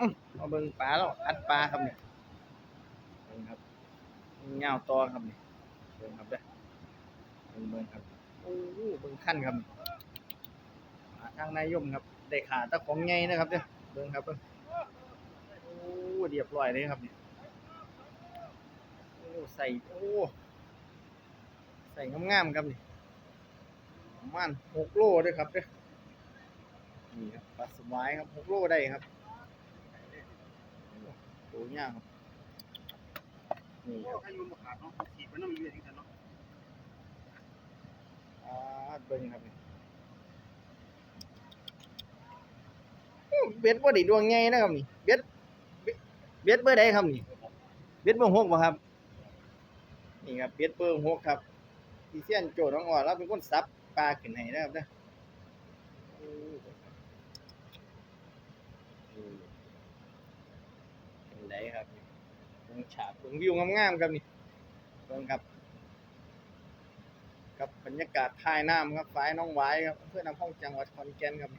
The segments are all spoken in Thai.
อื้อมาเบิ่งปลาแล้วอัดปลาครับเนี่ยเบิ่งครับเงาตอครับเนี่ยเบิ่งครับเด้อเบิ่งเบิ่งครับโอ้โหเบิ่งขั้นครับปลาทางนายยมครับได้ขาตะของใหญ่นะครับเด้อเบิ่งครับเบิ่งโอ้เรียบร้อยเลยครับเนี่ยโอ้ใส่โอ้ใส่งามๆครับนี่ประมาณหกโลด้วยครับเด้อนี่ครับปลาสวายครับหกโลได้ครับ โอ้ยากครับนี่ครับถ้ายุ่งขาดเนาะขีดมันต้องมีอย่างนี้เนาะอ่าเบิ่งครับนี่อื้อเบ็ดบ่ได้ดวงใหญ่นะครับนี่เบ็ดเบ็ดเบ็ดเบอร์ใดครับนี่เบ็ดเบอร์หกบ่ครับ นี่ครับเบ็ดเบอร์หกครับที่เซียนโจน้องอ่อนเราเป็นคนซับปลาขึ้นให้นะครับเด้อโอ้อืมเป็นได ครับเบิ่งฉากเบิ่งวิวงามๆครับนี่เบิ่งครับครับบรรยากาศท้ายน้ำครับฝ้ายน้องหวายครับเพื่อนำห้องจังหวัดขอนแก่นครับ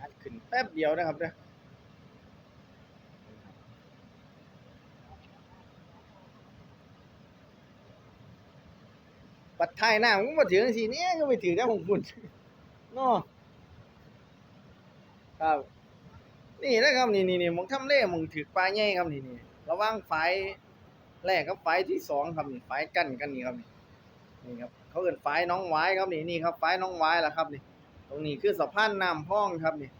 อัดขึ้นแป๊บเดียวนะครับเด้อปัดท้ายน้ำก็มาถึงสิเนี่ยก็ไม่ถึงแล้ของคุณเนาะครับ นี่นะครับนี่นี่นี่มองทำเล่มองถือปลาใหญ่ครับนี่นี่ระว่างฝายแรกกับฝายที่สองครับนี่ฝายกั้นกันนี่ครับนี่นี่ครับเขาเอิ้นฝายน้องหวายครับนี่นี่ครับฝายน้องหวายล่ะครับนี่ตรงนี้คือสะพานน้ำห้องครับนี่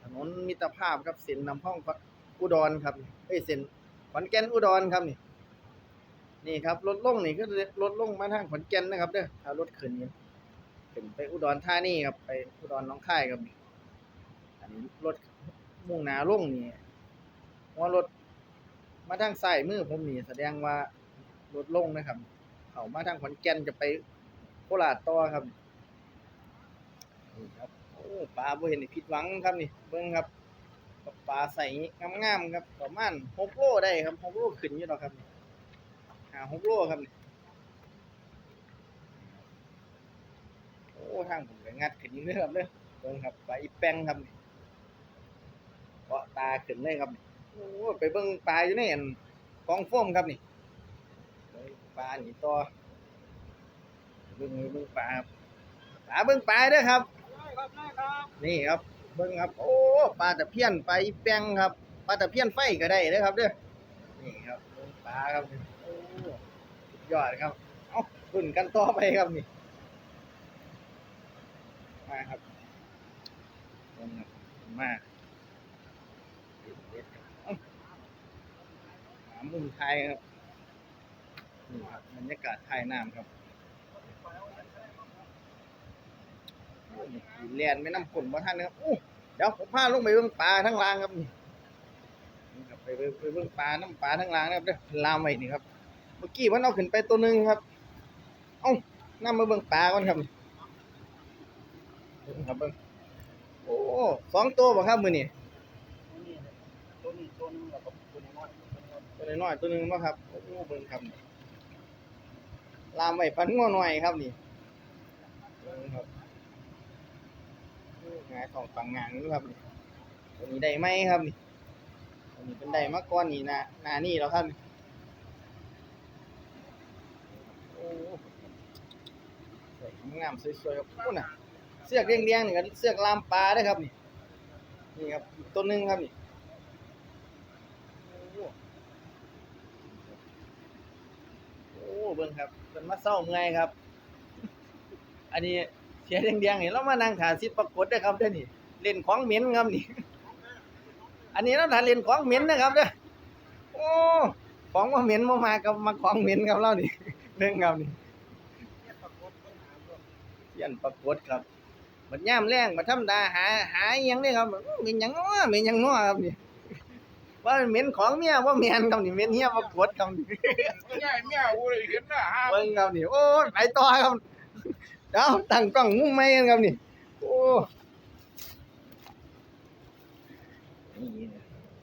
ถนนมิตรภาพครับเส้นน้ำห้องอุดรครับเอ้ยเส้นขอนแก่นอุดรครับนี่ นี่ครับรถล่งนี่ก็รถล่งมาทางขอนแก่นนะครับเด้อถ้ารถขึ้นนี่เป็นไปอุดรธานี่ครับไปอุดรน้องค่ายครับนี่ อันนี้รถมุ่งหน้าลงนี่ว่ารถมาทางซ้ายมือผมนี่แสดงว่ารถลงนะครับ เขามาทางขอนแก่นจะไปโคราชต่อครับนี่ครับโอ้ปลาบ่เห็นผิดหวังครับนี่เบิ่งครับปลาใส่งามๆครับประมาณ6โลได้ครับ6โลขึ้นอยู่ดอครับนี่หา6โลครับนี่โอ้ทางผมก็งัดขึ้นอยู่อครับเด้อเบิ่งครับปลาอีแป้งครับนี่าะตาขึ้นเลยครับโอ้ไปเบิ่งปลาอยู่ในอันกองโฟมครับนี่ปลาหนีต่อเบิ่งเบิ่งปลาครับปลาเบิ่งปลาเด้อครับได้ครับนี่ครับเบิ่งครับ โอ้ปลาตะเพียนปลาอีแปงครับปลาตะเพียนไฟก็ได้เด้อครับเด้อนี่ครับเบิ่งปลาครับโอ้ยอดครับเอ้าขึ้นกันต่อไปครับนี่มาครับเบิ่งครับมาเด็ดๆครับเอ้าหามุมไทยครับนี่ครับบรรยากาศไทยน้ำครับโอ้นี่เรียนไม่น้ำฝนมาท่านนะครับโอ้เดี๋ยวผมพาลงไปเบิ่งปลาทั้งรางครับนี่ครับไปไปเบิ่งปลาน้ำปลาทั้งรางนะครับเด้อลามไว้นี่ครับ เมื่อกี้มันเอาขึ้นไปตัวหนึ่งครับ เอ้าน้ำมาเบิ่งปลาก่อนครับครับเบิ่งโอ้สองตัวบ่ครับมือนี้ ตัวนี้ตัวนึงแล้วก็ตัวน้อย ตัวน้อยๆตัวหนึงบ่ครับโอ้เบิ่งครับลามไว้พันงัวหน่อยครับนี่เบิ่งครับงายของฝั่งงานนี่ครับนี่ตัวนี้ได้ไหมครับนี่ตัวนี้เป็นได้มาก่อนนี่นะนานี่แล้วครับนี่โอ้สวยงามสวยๆครับโอ้น่ะเสือกแดงๆนี่ก็เสือกลามปลาเด้ครับนี่นี่ครับตัวหนึงครับนี่โอ้โอ้ เบิ่งครับเป็นมาเศร้าเมื่อยครับ อันนี้เสียแดงๆนี่เรามานั่งขาซิดปรากฏได้ครับเด้อนี่เล่นของเหม็นครับนี่ อันนี้เราถ่ายเล่นของเหม็นนะครับเด้อโอ้ของว่าเหม็นมามากับมาของเหม็นครับเรานี่เรื่องครับนี่เสียนปรากฏครับบัดย่ามแรงบัดธรรมดาหาหาอิหยังนี่ครับอื้อเหม็นหยังน้อเหม็นหยังน้อครับนี่ ว่าเหม็นของเมียว่าแม่นครับนี่เหม็นเฮียปรากฏครับนี่ไม่ใช่เมียกูเลยเห็นหนะฮะเบิ่งครับนี่โอ้ไปต่อครับเดี๋ยวตั้งกล้องมุมใหม่กันครับนี่โอ้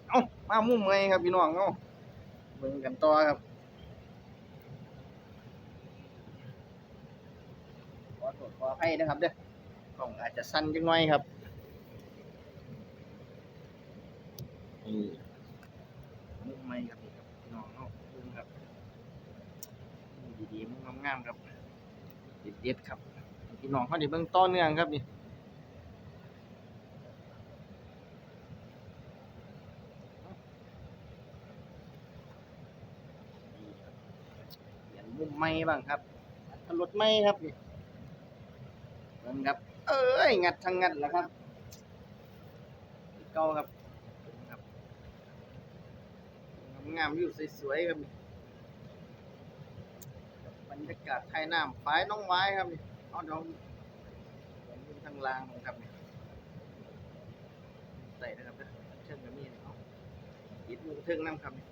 เอ้ามามุมใหม่ครับพี่น้องเอ้าเบิ่งกันต่อครับขอโทษขออภัยนะครับเด้อกล้องอาจจะสั้นจังหน่อยครับนี่มุมไม้ครับนี่ครับพี่น้องเนาะมุมครับมุมดีๆมุมงามครับเด็ดๆครับพี่น้องเขาได้เบิ่งต่อเนื่องครับนี่เปลี่ยนมุมไม้บ้างครับรถไม้ครับนี่เบิ่งครับ เอ้ย งัดทั้งงัดแหล้วครับเก่าครับ งามๆวิวสวยๆครับนี่ รรยากาศไทยน้ำฝายน้องไม้ครับนี่เอาดองยู่ทางล่างครับนี่ใส่นะครับเด้อเชิงกับมีนเอายิดมือเทิงน้ำครับนี่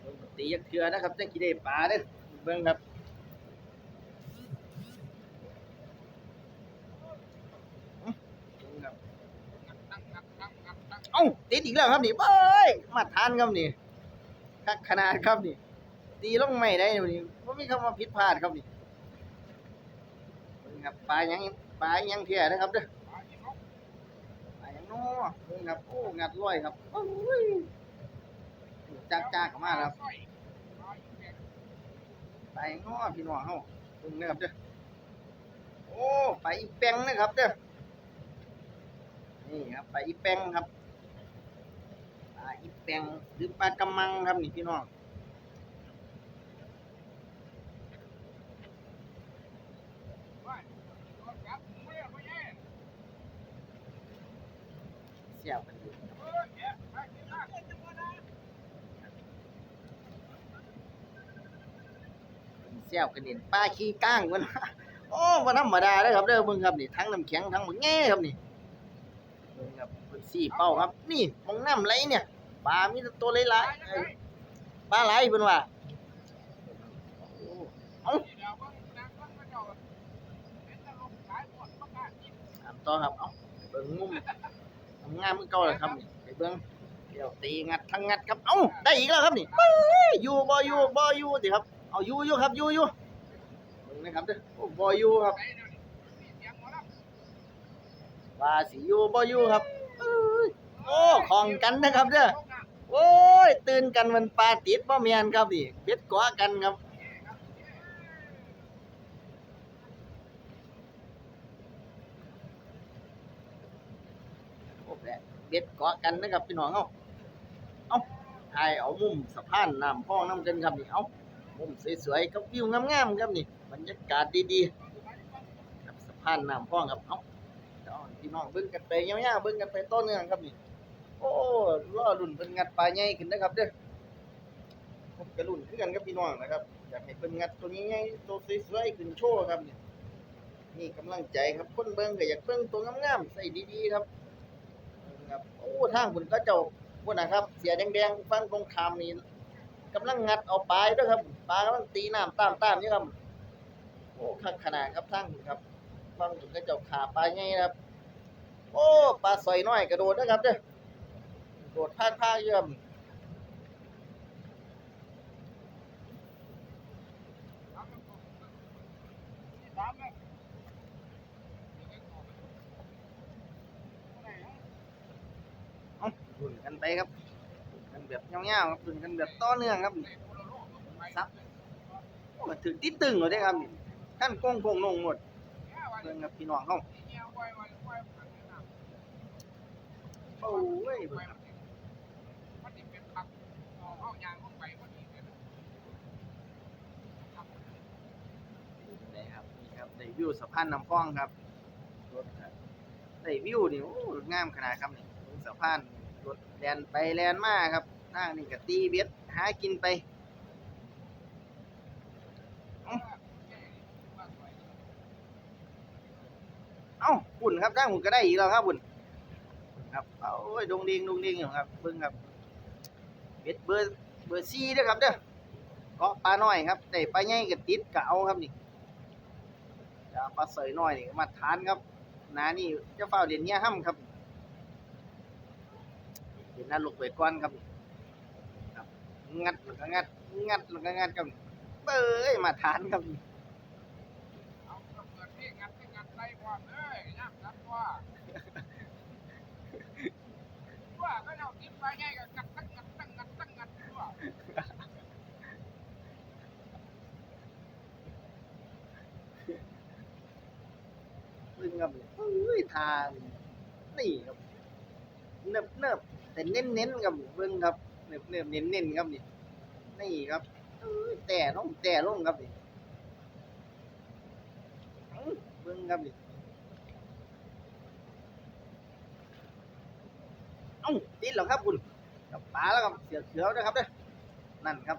เบิ่งตียักเทือนะครับจังกี่ได้ปลาเด้อเบิ่งครับอื้อเบิ่งครับเอ้าติดอีกแล้วครับนี่เอ้ยมาทานครับนี่ คักขนาดครับนี่ ตีลงไม่ได้นี่บ่มีคำว่าผิดพลาดครับนี่ครับปลาหยังปลาหยังเทียนะครับเด้อปลาหยังน้อครับโอ้งัดร้อยครับโอ้ยจักจ้าเข้ามาแล้วครับปลายังน้อพี่น้องเฮาเบิ่งนะครับเด้อโอ้ปลาอีแป้งนะครับเด้อนี่ครับปลาอีแป้งครับ อีแปงหรือปลากระมังครับนี่พี่น้องเสียบกันอยู่เสียบกันเด่นปลาขี้ก้างมันโอ้บ่ธรรมดาเด้อครับเด้อเบิ่งครับนี่ทั้งน้ำแข็งทั้งหมดแง่ครับนี่เบิ่งครับเพิ่นสี่เป้าครับ นี่มองน้ำไหลเนี่ย ปลามีแต่ตัวหลายๆเอ้ยปลาไหลเพิ่นว่าเอ้าถามต่อครับเอ้าเบิ่งมุมงามๆคือเก่าเลยครับนี่ไปเบิ่งเดี๋ยวตีงัดทั้งงัดครับ เอ้าได้อีกแล้วครับนี่เอ้ยอยู่บ่อยู่บ่อยู่สิครับ เอาอยู่อยู่ครับอยู่อยู่เบิ่งนะครับเด้อโอ้บ่อยู่ครับว่าสิอยู่บ่อยู่ครับเอ้ยโอ้ของกันนะครับเด้อ โอ้ย ตื่นกันมันปลาติดบ่แมนครับนี่เบ็ดเกาะกันครับโอ้แเบ็ดเกาะกันนะครับพี่น้องเฮาเอาถ่ายเอามุมสะพานน้ำพ้องน้ำกันครับนี่เอ้ามุมสวยๆกับวิวงามๆครับนี่บรรยากาศดีๆครับสะพานน้ำพ้องครับเอาพี่น้องเบิ่งกันไปยาวๆเบิ่งกันไปต่อเนื่องครับนี่ โอ้ล่อรุ่นเพิ่นงัดปลาใหญ่ขึ้นนะครับเด้อผมก็รุ่นคือกันกับพี่น้องนะครับ อยากให้เพิ่นงัดตัวนี้ใหญ่ตัวสวยๆขึ้นโชว์ครับเนี่ยนี่กำลังใจครับคนเบิ่งก็อยากเบิ่งตัวงามๆใส่ดีๆครับครับโอ้ทางคุณก็เจ้าพุ่นนะครับ เสียแดงๆฟังตรงคามนี่กำลังงัดเอาปลาอยู่เด้อครับปลากำลังตีน้ำตามๆอยู่ครับโอ้คักขนาดครับทางคุณครับฟังคุณก็เจ้าขาปลาใหญ่ครับ โอ้ปลาสอยน้อยกระโดดนะครับเด้อ โดดพากพาเยี่ยมเอาดุนกันไปครับกันแบบเงาๆครับดุนกันแบบต่อเนื่องครับซับโอ้ถึงติดตึงเลยเด้ครับนี่ขั้นโกงโกงลงหมดเรื่องครับพี่น้องเขาโอ้ย เบิ่งครับนี่ครับนี่ครับได้วิวสะพานน้ำพองครับรถครับได้วิวนี่โอ้งามขนาดครับนี่บนสะพานรถแลนไปแลนมาครับทางนี่ก็ตีเบ็ดหากินไปเอ้าเอ้าบุญครับทางบุญก็ได้อีกแล้วครับบุญครับ เอาโอ้ยดงดิงดงดิงอยู่ครับเบิ่งครับเบ็ดเบอร์เบอร์ซีนะครับเด้อเกาะปลาน้อยครับแต่ปลาใหญ่กับติดกะเอาครับนี่ปลาเสยน้อยนี่มาทานครับนานี่จะเฝ้าเด่นเนี้ยห้ำครับเด่นน่าลูกเวทก้อนครับงัดแล้วก็งัด งัดแล้วก็งัดกับเบ้ยมาทานครับเอาเกิดที่งัดที่งัดไรความเอ้ยยากงัดว่าว่าก็เอากินปลาใหญ่กับ ทานนี่ครับเนิบเนิบแต่เน้นเน้นครับเบิ่งครับเนิบเนิบเน้นเน้นครับนี่นี่ครับแต่ลงแต่ลงครับนี่เบิ้งครับนี่เอ้าติดแล้วครับคุณกับปลาแล้วครับเสือเขียวนะครับเด้อนั่นครับ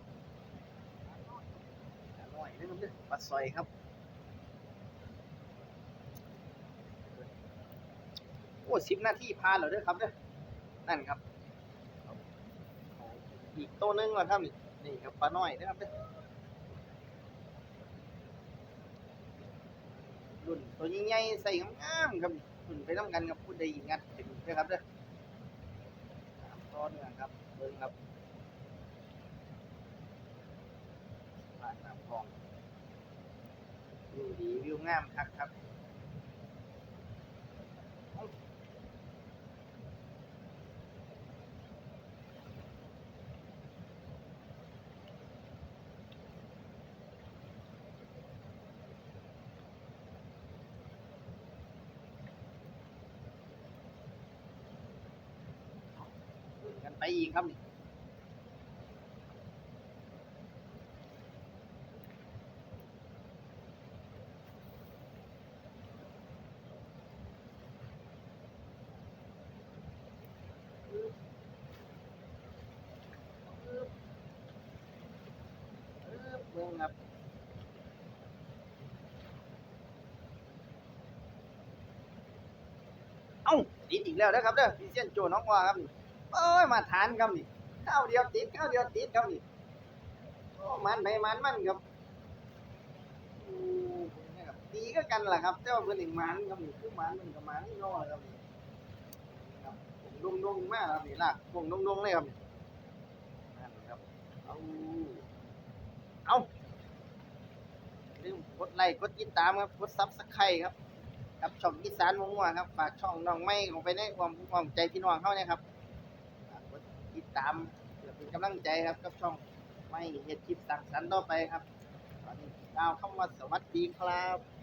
อร่อยนะครับเด้อปลาซอยครับ อ้สิบนาทีผ่านแล้วเด้อครับเด้อนั่นครับ อีกโตวหนึงก่อนครับนี่นี่ครับปลาน้อยนะครับเด้อรุ่นตัวใหญ่ๆใส่งามๆครับรุ่นไปน้ำกันกับพูดได้อีกงัดถึงเด้อครับเด้อตามตอนเนื้อครับเบิ่งครับผ่านน้ำคลองวิวดีวิวงามคักครับ ไปอีกครับนี่เบิ่งครับเอ้าติดอีกแล้วนะครับเด้อพี่เซียนโจน้องว่าครับ โอ้ยมาทานครับนี่ข้าวเดียวติดข้าวเดียวติดครับนี่โอ้มันไปมันมันครับอืมนครับดีก็กันแหละครับแต่ว่าเพิ่อนเองมันครับนี่คือมันมันกับมันนี่น้อครับนี่ครับดงดงๆมากครับนี่ลากวงดงดงๆเลยครับนี่นั่นครับเอาเอาลืมกดไลค์กดติดตามครับกดซับสไครต์ครับกับช่องอีสานมัวๆครับฝากช่องน้องไม่ของไปในความความใจพี่น้องเขาเนี่ยครับ ตามเพื่อเป็นกำลังใจครับกับช่องไม่เห็ดคลิปสั่งสรรค์ต่อไปครับตอนนี้ดาวเข้ามาสวัสดีครับ